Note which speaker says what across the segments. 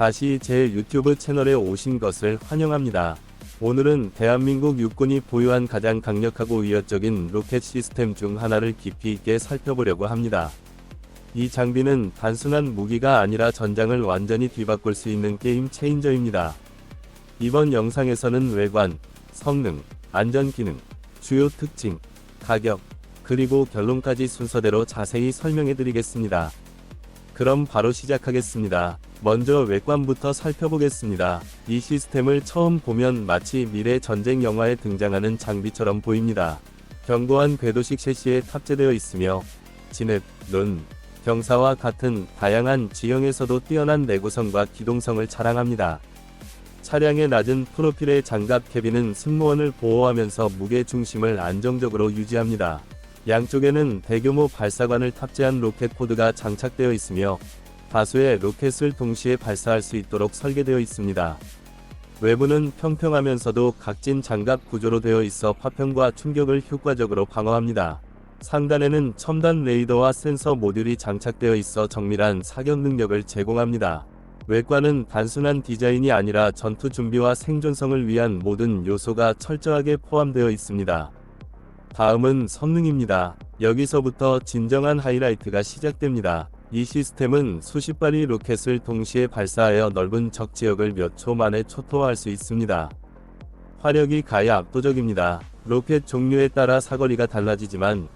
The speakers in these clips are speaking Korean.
Speaker 1: 다시 제 유튜브 채널에 오신 것을 환영합니다. 오늘은 대한민국 육군이 보유한 가장 강력하고 위협적인 로켓 시스템 중 하나를 깊이 있게 살펴보려고 합니다. 이 장비는 단순한 무기가 아니라 전장을 완전히 뒤바꿀 수 있는 게임 체인저입니다. 이번 영상에서는 외관, 성능, 안전 기능, 주요 특징, 가격, 그리고 결론까지 순서대로 자세히 설명해 드리겠습니다. 그럼 바로 시작하겠습니다. 먼저 외관부터 살펴보겠습니다. 이 시스템을 처음 보면 마치 미래 전쟁 영화에 등장하는 장비처럼 보입니다. 견고한 궤도식 셰시에 탑재되어 있으며 진흙, 눈, 경사와 같은 다양한 지형에서도 뛰어난 내구성과 기동성을 자랑합니다. 차량의 낮은 프로필의 장갑 캐빈은 승무원을 보호하면서 무게 중심을 안정적으로 유지합니다. 양쪽에는 대규모 발사관을 탑재한 로켓 포드가 장착되어 있으며 다수의 로켓을 동시에 발사할 수 있도록 설계되어 있습니다. 외부는 평평하면서도 각진 장갑 구조로 되어 있어 파편과 충격을 효과적으로 방어합니다. 상단에는 첨단 레이더와 센서 모듈이 장착되어 있어 정밀한 사격 능력을 제공합니다. 외관은 단순한 디자인이 아니라 전투 준비와 생존성을 위한 모든 요소가 철저하게 포함되어 있습니다. 다음은 성능입니다. 여기서부터 진정한 하이라이트가 시작됩니다. 이 시스템은 수십 발의 로켓을 동시에 발사하여 넓은 적 지역을 몇 초 만에 초토화할 수 있습니다. 화력이 가히 압도적입니다. 로켓 종류에 따라 사거리가 달라지지만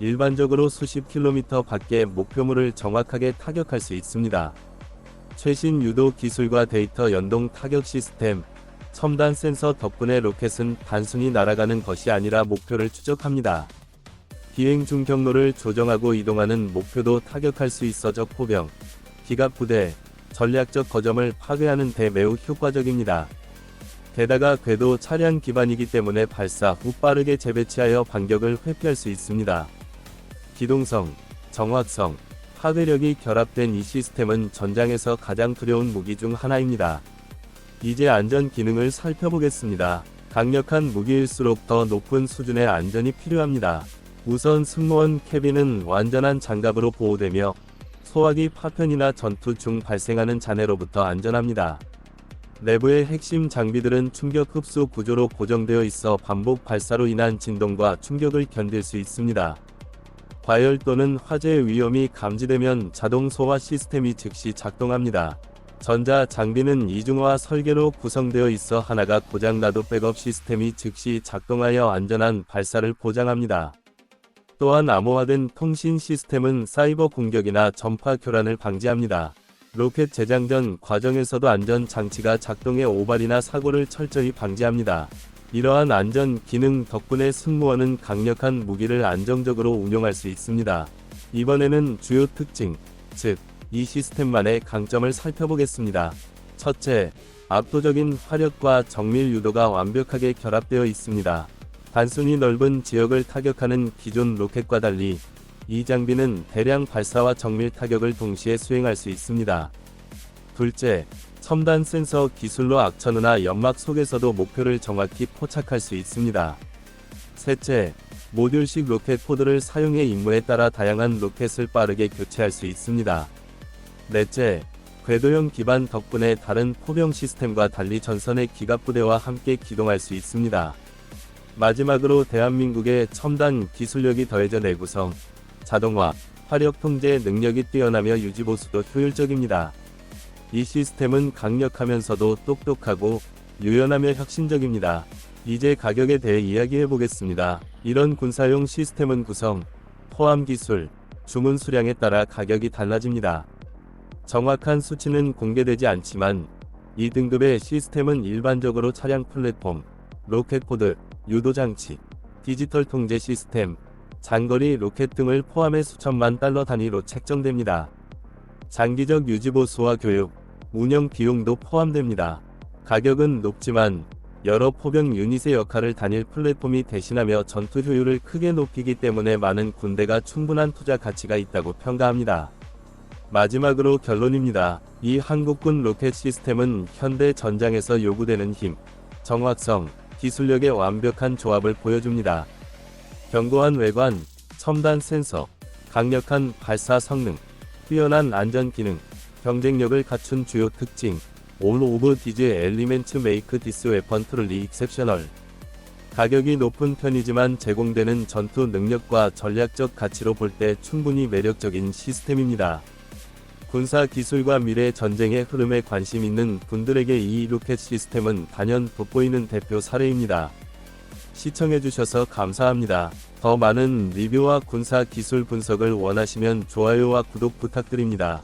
Speaker 1: 일반적으로 수십 킬로미터 밖의 목표물을 정확하게 타격할 수 있습니다. 최신 유도 기술과 데이터 연동 타격 시스템, 첨단 센서 덕분에 로켓은 단순히 날아가는 것이 아니라 목표를 추적합니다. 비행 중 경로를 조정하고 이동하는 목표도 타격할 수 있어 적 포병, 기갑 부대, 전략적 거점을 파괴하는 데 매우 효과적입니다. 게다가 궤도 차량 기반이기 때문에 발사 후 빠르게 재배치하여 반격을 회피할 수 있습니다. 기동성, 정확성, 파괴력이 결합된 이 시스템은 전장에서 가장 두려운 무기 중 하나입니다. 이제 안전 기능을 살펴보겠습니다. 강력한 무기일수록 더 높은 수준의 안전이 필요합니다. 우선 승무원 캐빈은 완전한 장갑으로 보호되며 소화기 파편이나 전투 중 발생하는 잔해로부터 안전합니다. 내부의 핵심 장비들은 충격 흡수 구조로 고정되어 있어 반복 발사로 인한 진동과 충격을 견딜 수 있습니다. 과열 또는 화재 위험이 감지되면 자동 소화 시스템이 즉시 작동합니다. 전자 장비는 이중화 설계로 구성되어 있어 하나가 고장나도 백업 시스템이 즉시 작동하여 안전한 발사를 보장합니다. 또한 암호화된 통신 시스템은 사이버 공격이나 전파 교란을 방지합니다. 로켓 제장 전 과정에서도 안전 장치가 작동해 오발이나 사고를 철저히 방지합니다. 이러한 안전 기능 덕분에 승무원은 강력한 무기를 안정적으로 운용할 수 있습니다. 이번에는 주요 특징, 즉, 이 시스템만의 강점을 살펴보겠습니다. 첫째, 압도적인 화력과 정밀 유도가 완벽하게 결합되어 있습니다. 단순히 넓은 지역을 타격하는 기존 로켓과 달리 이 장비는 대량 발사와 정밀 타격을 동시에 수행할 수 있습니다. 둘째, 첨단 센서 기술로 악천후나 연막 속에서도 목표를 정확히 포착할 수 있습니다. 셋째, 모듈식 로켓 포드를 사용해 임무에 따라 다양한 로켓을 빠르게 교체할 수 있습니다. 넷째, 궤도형 기반 덕분에 다른 포병 시스템과 달리 전선의 기갑부대와 함께 기동할 수 있습니다. 마지막으로 대한민국의 첨단 기술력이 더해져 내구성, 자동화, 화력 통제 능력이 뛰어나며 유지보수도 효율적입니다. 이 시스템은 강력하면서도 똑똑하고 유연하며 혁신적입니다. 이제 가격에 대해 이야기해 보겠습니다. 이런 군사용 시스템은 구성, 포함 기술, 주문 수량에 따라 가격이 달라집니다. 정확한 수치는 공개되지 않지만 이 등급의 시스템은 일반적으로 차량 플랫폼, 로켓 포드, 유도 장치, 디지털 통제 시스템, 장거리 로켓 등을 포함해 수천만 달러 단위로 책정됩니다. 장기적 유지보수와 교육, 운영 비용도 포함됩니다. 가격은 높지만 여러 포병 유닛의 역할을 단일 플랫폼이 대신하며 전투 효율을 크게 높이기 때문에 많은 군대가 충분한 투자 가치가 있다고 평가합니다. 마지막으로 결론입니다. 이 한국군 로켓 시스템은 현대 전장에서 요구되는 힘, 정확성, 기술력의 완벽한 조합을 보여줍니다. 견고한 외관, 첨단 센서, 강력한 발사 성능, 뛰어난 안전 기능, 경쟁력을 갖춘 주요 특징 All of these elements make this weapon truly exceptional. 가격이 높은 편이지만 제공되는 전투 능력과 전략적 가치로 볼 때 충분히 매력적인 시스템입니다. 군사 기술과 미래 전쟁의 흐름에 관심 있는 분들에게 이 로켓 시스템은 단연 돋보이는 대표 사례입니다. 시청해주셔서 감사합니다. 더 많은 리뷰와 군사 기술 분석을 원하시면 좋아요와 구독 부탁드립니다.